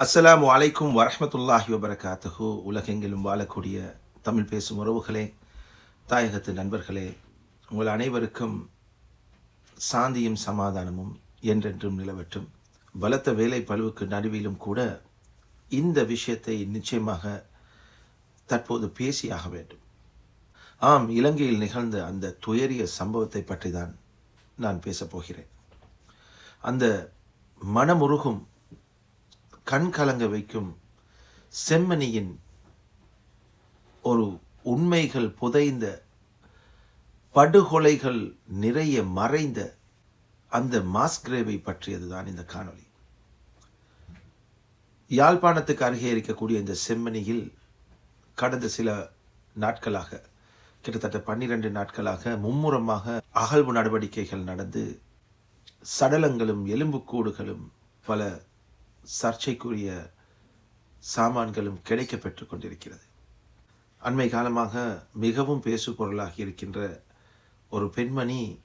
அஸ்லாம் அலைக்கும் வரமத்துல்லாஹி வபரகாத்துஹு. உலகெங்கிலும் வாழக்கூடிய தமிழ் பேசும் உறவுகளே தாயகத்து நண்பர்களே உங்கள் அனைவருக்கும் சாந்தியும் சமாதானமும் என்றென்றும் நிலவற்றும் பலத்த வேலை பழுவுக்கு நடுவிலும் கூட இந்த விஷயத்தை நிச்சயமாக தற்போது பேசியாக வேண்டும். ஆம் இலங்கையில் நிகழ்ந்த அந்த துயரிய சம்பவத்தை பற்றி தான் நான் பேசப்போகிறேன் அந்த மனமுருகும் கண் கலங்க வைக்கும் செம்மணியின் ஒரு உண்மைகள் புதைந்த படுகொலைகள் நிறைய மறைந்த அந்த மாஸ்கிரேவை பற்றியதுதான் இந்த காணொளி. யாழ்ப்பாணத்துக்கு அருகே இருக்கக்கூடிய இந்த செம்மணியில் கடந்த சில நாட்களாக கிட்டத்தட்ட பன்னிரண்டு நாட்களாக மும்முரமாக அகழ்வு நடவடிக்கைகள் நடந்து சடலங்களும் எலும்புக்கூடுகளும் பல சர்ச்சைக்குரிய சாமான்களும் கிடைக்கப் கொண்டிருக்கிறது. அண்மை காலமாக மிகவும் பேசு பொருளாகி இருக்கின்ற ஒரு பெண்மணி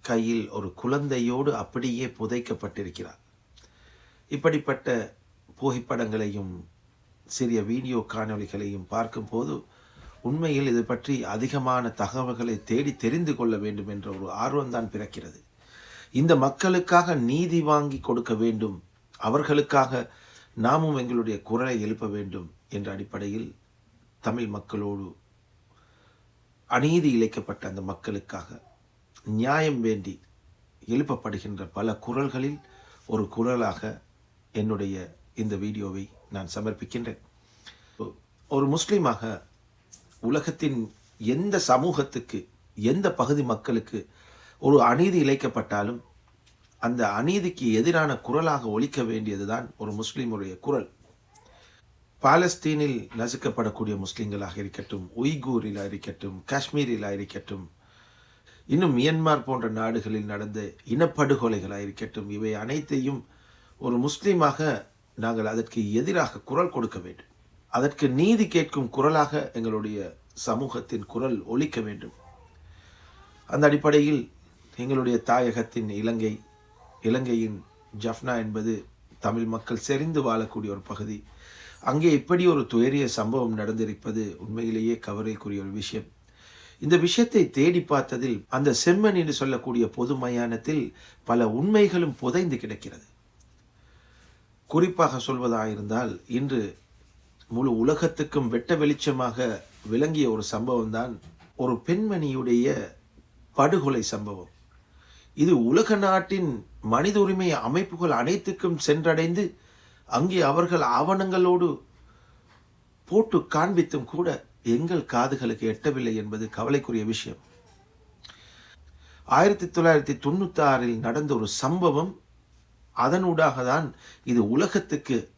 கையில் ஒரு குழந்தையோடு அப்படியே புதைக்கப்பட்டிருக்கிறார். இப்படிப்பட்ட புகைப்படங்களையும் சிறிய வீடியோ காணொளிகளையும் பார்க்கும்போது உண்மையில் இது பற்றி அதிகமான தகவல்களை தேடி தெரிந்து கொள்ள வேண்டும் என்ற ஒரு ஆர்வம்தான் பிறக்கிறது. இந்த மக்களுக்காக நீதி வாங்கி கொடுக்க வேண்டும் அவர்களுக்காக நாமும் எங்களுடைய குரலை எழுப்ப வேண்டும் என்ற அடிப்படையில் தமிழ் மக்களோடு அநீதி இழைக்கப்பட்ட அந்த மக்களுக்காக நியாயம் வேண்டி எழுப்பப்படுகின்ற பல குரல்களில் ஒரு குரலாக என்னுடைய இந்த வீடியோவை நான் சமர்ப்பிக்கின்றேன். ஒரு முஸ்லீமாக உலகத்தின் எந்த சமூகத்துக்கு எந்த பகுதி மக்களுக்கு ஒரு அநீதி இழைக்கப்பட்டாலும் அந்த அநீதிக்கு எதிரான குரலாக ஒலிக்க வேண்டியதுதான் ஒரு முஸ்லீமுடைய குரல். பாலஸ்தீனில் நசுக்கப்படக்கூடிய முஸ்லீம்களாக இருக்கட்டும் உய்கூரில் இருக்கட்டும் காஷ்மீரில் இருக்கட்டும் இன்னும் மியன்மார் போன்ற நாடுகளில் நடந்த இனப்படுகொலைகளாக இருக்கட்டும் இவை அனைத்தையும் ஒரு முஸ்லீமாக நாங்கள் அதற்கு எதிராக குரல் கொடுக்க வேண்டும். அதற்கு நீதி கேட்கும் குரலாக எங்களுடைய சமூகத்தின் குரல் ஒலிக்க வேண்டும். அந்த அடிப்படையில் எங்களுடைய தாயகத்தின் இலங்கை இலங்கையின் ஜஃப்னா என்பது தமிழ் மக்கள் செறிந்து வாழக்கூடிய ஒரு பகுதி. அங்கே இப்படி ஒரு துயரிய சம்பவம் நடந்திருப்பது உண்மையிலேயே கவரைக்குரிய ஒரு விஷயம். இந்த விஷயத்தை தேடி பார்த்ததில் அந்த செம்மன் என்று சொல்லக்கூடிய பொது மயானத்தில் பல உண்மைகளும் புதைந்து கிடக்கிறது. குறிப்பாக சொல்வதாயிருந்தால் இன்று முழு உலகத்துக்கும் வெட்ட வெளிச்சமாக விளங்கிய ஒரு சம்பவம் தான் ஒரு பெண்மணியுடைய படுகொலை சம்பவம். இது உலக நாட்டின் மனித உரிமை அமைப்புகள் அனைத்துக்கும் சென்றடைந்து அங்கே அவர்கள் ஆவணங்களோடு போட்டு காண்பித்தும் கூட எங்கள் காதுகளுக்கு எட்டவில்லை என்பது கவலைக்குரிய விஷயம். ஆயிரத்தி தொள்ளாயிரத்தி தொண்ணூத்தி ஆறில் நடந்த ஒரு சம்பவம் அதனூடாக தான் இது உலகத்துக்கு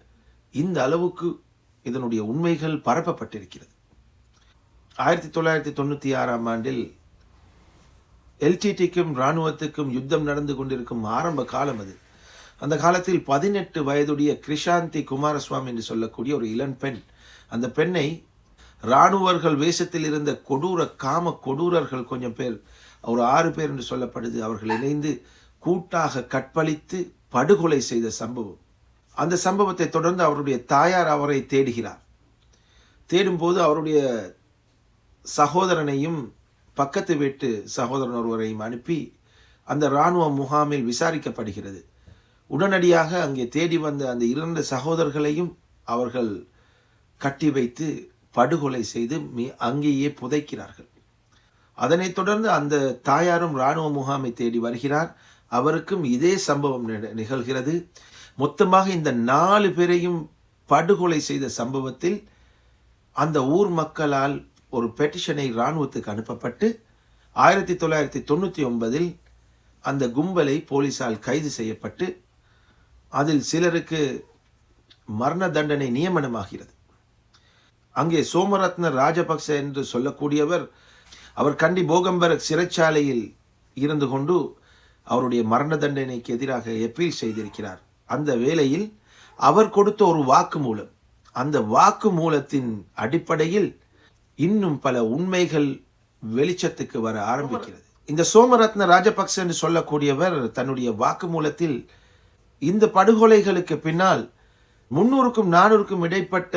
இந்த அளவுக்கு இதனுடைய உண்மைகள் பரப்பப்பட்டிருக்கிறது. ஆயிரத்தி தொள்ளாயிரத்தி தொண்ணூற்றி ஆறாம் ஆண்டில் எல்டிடிக்கும் இராணுவத்துக்கும் யுத்தம் நடந்து கொண்டிருக்கும் ஆரம்ப காலம் அது. அந்த காலத்தில் பதினெட்டு வயதுடைய கிருஷாந்தி குமாரசுவாமி என்று சொல்லக்கூடிய ஒரு இளம் பெண். அந்த பெண்ணை இராணுவர்கள் வேஷத்தில் இருந்த கொடூர காம கொடூரர்கள் கொஞ்சம் பேர் ஒரு ஆறு பேர் என்று சொல்லப்படுது அவர்கள் இணைந்து கூட்டாக கற்பழித்து படுகொலை செய்த சம்பவம். அந்த சம்பவத்தை தொடர்ந்து அவருடைய தாயார் அவரை தேடுகிறார். தேடும்போது அவருடைய சகோதரனையும் பக்கத்து வீட்டு சகோதரன் ஒருவரையும் அனுப்பி அந்த இராணுவ முகாமில் விசாரிக்கப்படுகிறது. உடனடியாக அங்கே தேடி வந்த அந்த இரண்டு சகோதரர்களையும் அவர்கள் கட்டி வைத்து படுகொலை செய்து அங்கேயே புதைக்கிறார்கள். அதனைத் தொடர்ந்து அந்த தாயாரும் இராணுவ முகாமை தேடி வருகிறார். அவருக்கும் இதே சம்பவம் நிகழ்கிறது. மொத்தமாக இந்த நாலு பேரையும் படுகொலை செய்த சம்பவத்தில் அந்த ஊர் மக்களால் ஒரு பெட்டிஷனை இராணுவத்துக்கு அனுப்பப்பட்டு ஆயிரத்தி தொள்ளாயிரத்தி தொண்ணூற்றி ஒன்பதில் அந்த கும்பலை போலீஸால் கைது செய்யப்பட்டு அதில் சிலருக்கு மரண தண்டனை நியமனமாகிறது. அங்கே சோமரத்ன ராஜபக்ச என்று சொல்லக்கூடியவர் அவர் கண்டி போகம்பர சிறைச்சாலையில் இருந்து கொண்டு அவருடைய மரண தண்டனைக்கு எதிராக எப்பீல் செய்திருக்கிறார். அந்த வேளையில் அவர் கொடுத்த ஒரு வாக்கு மூலம் அந்த வாக்கு மூலத்தின் அடிப்படையில் இன்னும் பல உண்மைகள் வெளிச்சத்துக்கு வர ஆரம்பிக்கிறது. இந்த சோமரத்ன ராஜபக்ச என்று சொல்லக்கூடியவர் தன்னுடைய வாக்குமூலத்தில் இந்த படுகொலைகளுக்கு பின்னால் முன்னூறுக்கும் நானூறுக்கும் இடைப்பட்ட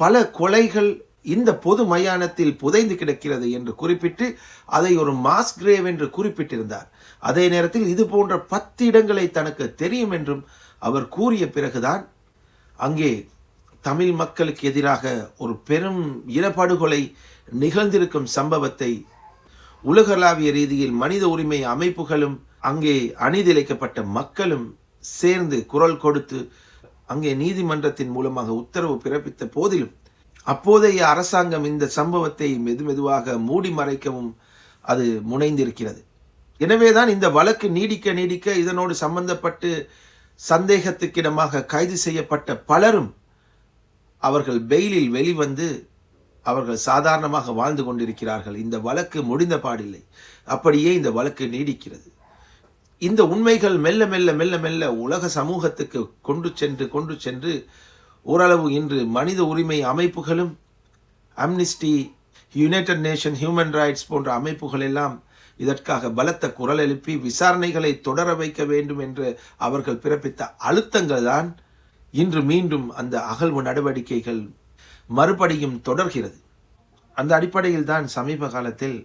பல கொலைகள் இந்த பொது மயானத்தில் புதைந்து கிடக்கிறது என்று குறிப்பிட்டு அதை ஒரு மாஸ் கிரேவ் என்று குறிப்பிட்டிருந்தார். அதே நேரத்தில் இது போன்ற பத்து இடங்களை தனக்கு தெரியும் என்றும் அவர் கூறிய பிறகுதான் அங்கே தமிழ் மக்களுக்கு எதிராக ஒரு பெரும் இனப்படுகொலை நிகழ்ந்திருக்கும் சம்பவத்தை உலகளாவிய ரீதியில் மனித உரிமை அமைப்புகளும் அங்கே அணிதிழைக்கப்பட்ட மக்களும் சேர்ந்து குரல் கொடுத்து அங்கே நீதிமன்றத்தின் மூலமாக உத்தரவு பிறப்பித்த போதிலும் அப்போதைய அரசாங்கம் இந்த சம்பவத்தை மெதுமெதுவாக மூடி மறைக்கவும் அது முனைந்திருக்கிறது. எனவேதான் இந்த வழக்கு நீடிக்க நீடிக்க இதனோடு சம்பந்தப்பட்டு சந்தேகத்துக்கிடமாக கைது செய்யப்பட்ட பலரும் அவர்கள் பெயிலில் வெளிவந்து அவர்கள் சாதாரணமாக வாழ்ந்து கொண்டிருக்கிறார்கள். இந்த வழக்கு முடிந்த பாடில்லை. அப்படியே இந்த வழக்கு நீடிக்கிறது. இந்த உண்மைகள் மெல்ல மெல்ல மெல்ல மெல்ல உலக சமூகத்துக்கு கொண்டு சென்று கொண்டு சென்று ஓரளவு இன்று மனித உரிமை அமைப்புகளும் Amnesty United Nation Human Rights போன்ற அமைப்புகள் எல்லாம் இதற்காக பலத்த குரல் எழுப்பி விசாரணைகளை தொடர வைக்க வேண்டும் என்று அவர்கள் பிறப்பித்த அழுத்தங்கள் தான் இன்று மீண்டும் அந்த அகழ்வு நடவடிக்கைகள் மறுபடியும் தொடர்கிறது. அந்த அடிப்படையில் தான் சமீப காலத்தில்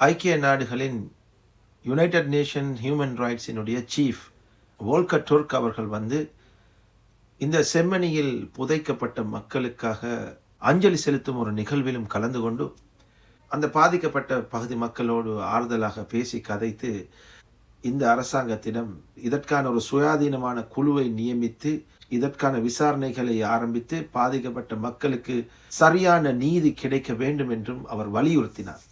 ஐக்கிய நாடுகளின் யுனைடெட் நேஷன் ஹியூமன் ரைட்ஸினுடைய சீஃப் வோல்கர் டொர்க் அவர்கள் வந்து இந்த செம்மணியில் புதைக்கப்பட்ட மக்களுக்காக அஞ்சலி செலுத்தும் ஒரு நிகழ்விலும் கலந்து கொண்டு அந்த பாதிக்கப்பட்ட பகுதி மக்களோடு ஆறுதலாக பேசி கதைத்து இந்த அரசாங்கத்திடம் இதற்கான ஒரு சுயாதீனமான குழுவை நியமித்து இதற்கான விசாரணைகளை ஆரம்பித்து பாதிக்கப்பட்ட மக்களுக்கு சரியான நீதி கிடைக்க வேண்டும் என்றும் அவர் வலியுறுத்தினார்.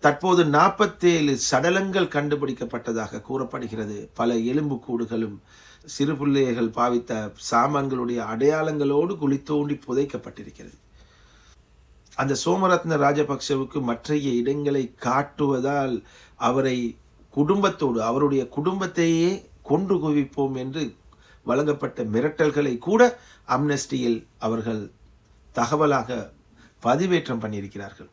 தற்போது நாற்பத்தேழு சடலங்கள் கண்டுபிடிக்கப்பட்டதாக கூறப்படுகிறது. பல எலும்புக்கூடுகளும் சிறு பிள்ளைகள் பாவித்த சாமான்களுடைய அடையாளங்களோடு குழி தோண்டி புதைக்கப்பட்டிருக்கிறது. அந்த சோமரத்ன ராஜபக்சவுக்கு மற்றைய இடங்களை காட்டுவதால் அவரை குடும்பத்தோடு அவருடைய குடும்பத்தையே கொன்று குவிப்போம் என்று வழங்கப்பட்ட மிரட்டல்களை கூட அம்னஸ்டியில் அவர்கள் தகவலாக பதிவேற்றம் பண்ணியிருக்கிறார்கள்.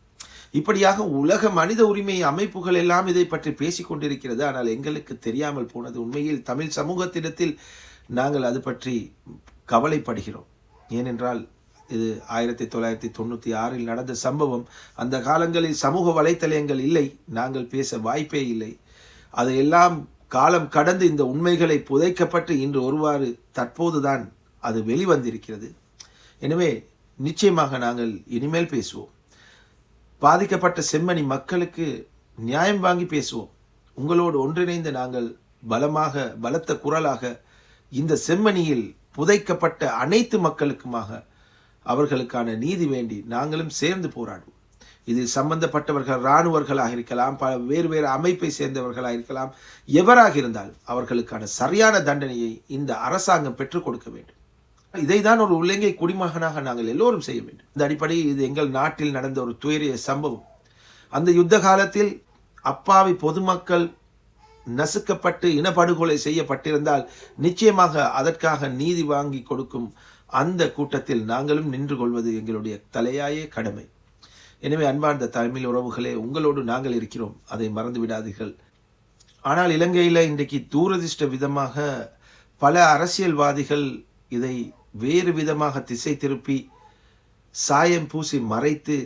இப்படியாக உலக மனித உரிமை அமைப்புகள் எல்லாம் இதை பற்றி பேசிக்கொண்டிருக்கிறது ஆனால் எங்களுக்கு தெரியாமல் போனது. உண்மையில் தமிழ் சமூகத்திடத்தில் நாங்கள் அது பற்றி கவலைப்படுகிறோம். ஏனென்றால் இது ஆயிரத்தி தொள்ளாயிரத்தி தொண்ணூற்றி ஆறில் நடந்த சம்பவம். அந்த காலங்களில் சமூக வலைத்தளங்கள் இல்லை. நாங்கள் பேச வாய்ப்பே இல்லை. அதையெல்லாம் காலம் கடந்து இந்த உண்மைகளை புதைக்கப்பட்டு இன்று ஒருவாறு தற்போதுதான் அது வெளிவந்திருக்கிறது. எனவே நிச்சயமாக நாங்கள் இனிமேல் பேசுவோம். பாதிக்கப்பட்ட செம்மணி மக்களுக்கு நியாயம் வாங்கி பேசுவோம். உங்களோடு ஒன்றிணைந்து நாங்கள் பலமாக பலத்த குரலாக இந்த செம்மணியில் புதைக்கப்பட்ட அனைத்து மக்களுக்குமாக அவர்களுக்கான நீதி வேண்டி நாங்களும் சேர்ந்து போராடுவோம். இதில் சம்பந்தப்பட்டவர்கள் இராணுவர்களாக இருக்கலாம் பல வேறு வேறு அமைப்பை சேர்ந்தவர்களாக இருக்கலாம் எவராக இருந்தாலும் அவர்களுக்கான சரியான தண்டனையை இந்த அரசாங்கம் பெற்றுக் கொடுக்க வேண்டும். இதை தான் ஒரு உள்ளங்கை குடிமகனாக நாங்கள் எல்லோரும் செய்ய வேண்டும். இந்த அடிப்படையில் இது எங்கள் நாட்டில் நடந்த ஒரு துயரிய சம்பவம். அந்த யுத்த காலத்தில் அப்பாவி பொதுமக்கள் நசுக்கப்பட்டு இனப்படுகொலை செய்யப்பட்டிருந்தால் நிச்சயமாக அதற்காக நீதி வாங்கி கொடுக்கும் அந்த கூட்டத்தில் நாங்களும் நின்று கொள்வது எங்களுடைய தலையாய கடமை. எனவே அன்பார்ந்த தமிழ் உறவுகளே உங்களோடு நாங்கள் இருக்கிறோம். அதை மறந்து விடாதீர்கள். ஆனால் இலங்கையில் இன்றைக்கு தூரதிர்ஷ்ட விதமாக பல அரசியல்வாதிகள் இதை வேறு விதமாக திசை திருப்பி சாயம் பூசி மறைத்து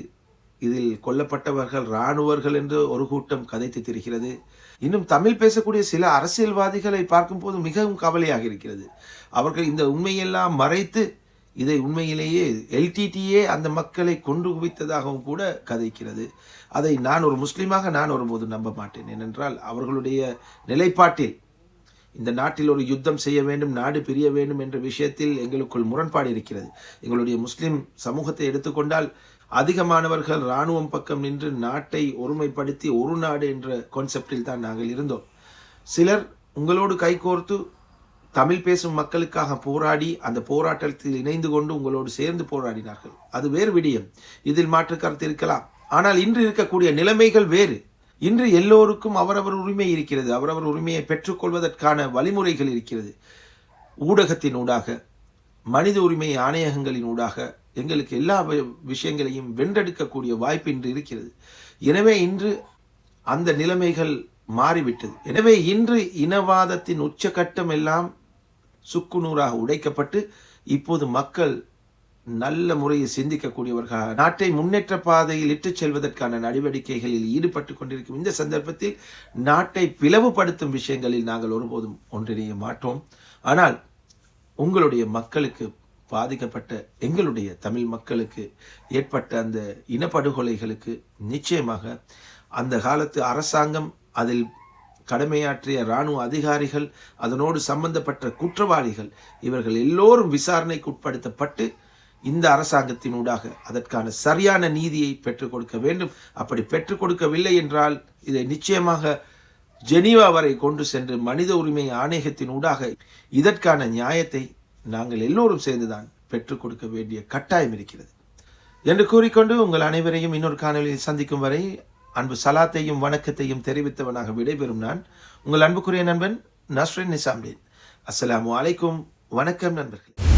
இதில் கொல்லப்பட்டவர்கள் இராணுவர்கள் என்று ஒரு கூட்டம் கதைத்து திரிகிறது. இன்னும் தமிழ் பேசக்கூடிய சில அரசியல்வாதிகளை பார்க்கும்போது மிகவும் கவலையாக இருக்கிறது. அவர்கள் இந்த உண்மையெல்லாம் மறைத்து இதை உண்மையிலேயே எல்டிடியே அந்த மக்களை கொண்டு குவித்ததாகவும் கூட கதைக்கிறது. அதை நான் ஒரு முஸ்லீமாக நான் ஒருபோது நம்ப மாட்டேன். ஏனென்றால் அவர்களுடைய நிலைப்பாட்டில் இந்த நாட்டில் ஒரு யுத்தம் செய்ய வேண்டும் நாடு பிரிய வேண்டும் என்ற விஷயத்தில் எங்களுக்குள் முரண்பாடு இருக்கிறது. எங்களுடைய முஸ்லிம் சமூகத்தை எடுத்துக்கொண்டால் அதிகமானவர்கள் இராணுவம் பக்கம் நின்று நாட்டை ஒருமைப்படுத்தி ஒரு நாடு என்ற கான்செப்டில் தான் நாங்கள் இருந்தோம். சிலர் உங்களோடு கைகோர்த்து தமிழ் பேசும் மக்களுக்காக போராடி அந்த போராட்டத்தில் இணைந்து கொண்டு உங்களோடு சேர்ந்து போராடினார்கள். அது வேறு விடியம். இதில் மாற்று கருத்து இருக்கலாம். ஆனால் இன்று இருக்கக்கூடிய நிலைமைகள் வேறு. இன்று எல்லோருக்கும் அவரவர் உரிமை இருக்கிறது. அவரவர் உரிமையை பெற்றுக்கொள்வதற்கான வழிமுறைகள் இருக்கிறது. ஊடகத்தின் ஊடாக மனித உரிமை ஆணையகங்களின் ஊடாக எங்களுக்கு எல்லா விஷயங்களையும் வென்றெடுக்கக்கூடிய வாய்ப்பு இன்று இருக்கிறது. எனவே இன்று அந்த நிலைமைகள் மாறிவிட்டது. எனவே இன்று இனவாதத்தின் உச்சகட்டம் எல்லாம் சுக்குநூறாக உடைக்கப்பட்டு இப்போது மக்கள் நல்ல முறையில் சிந்திக்கக்கூடியவர்களாக நாட்டை முன்னேற்ற பாதையில் இட்டுச் செல்வதற்கான நடவடிக்கைகளில் ஈடுபட்டு கொண்டிருக்கும் இந்த சந்தர்ப்பத்தில் நாட்டை பிளவுபடுத்தும் விஷயங்களில் நாங்கள் ஒருபோதும் ஒன்றிணைய மாட்டோம். ஆனால் உங்களுடைய மக்களுக்கு பாதிக்கப்பட்ட எங்களுடைய தமிழ் மக்களுக்கு ஏற்பட்ட அந்த இனப்படுகொலைகளுக்கு நிச்சயமாக அந்த காலத்து அரசாங்கம் அதில் கடமையாற்றிய இராணுவ அதிகாரிகள் அதனோடு சம்பந்தப்பட்ட குற்றவாளிகள் இவர்கள் எல்லோரும் விசாரணைக்கு உட்படுத்தப்பட்டு இந்த அரசாங்கத்தினூடாக அதற்கான சரியான நீதியை பெற்றுக் கொடுக்க வேண்டும். அப்படி பெற்றுக் கொடுக்கவில்லை என்றால் இதை நிச்சயமாக ஜெனீவா வரை கொண்டு சென்று மனித உரிமை ஆணையத்தினூடாக இதற்கான நியாயத்தை நாங்கள் எல்லோரும் சேர்ந்துதான் பெற்றுக் கொடுக்க வேண்டிய கட்டாயம் இருக்கிறது. என்று கூறிக்கொண்டு உங்கள் அனைவரையும் இன்னொரு காணொலியில் சந்திக்கும் வரை அன்பு சலாத்தையும் வணக்கத்தையும் தெரிவித்தவனாக விடைபெறும் நான் உங்கள் அன்புக்குரிய நண்பன் நஸ்ரின் நிசாம்தீன் அஸ்லாம் அலைக்கும். வணக்கம் நண்பர்கள்.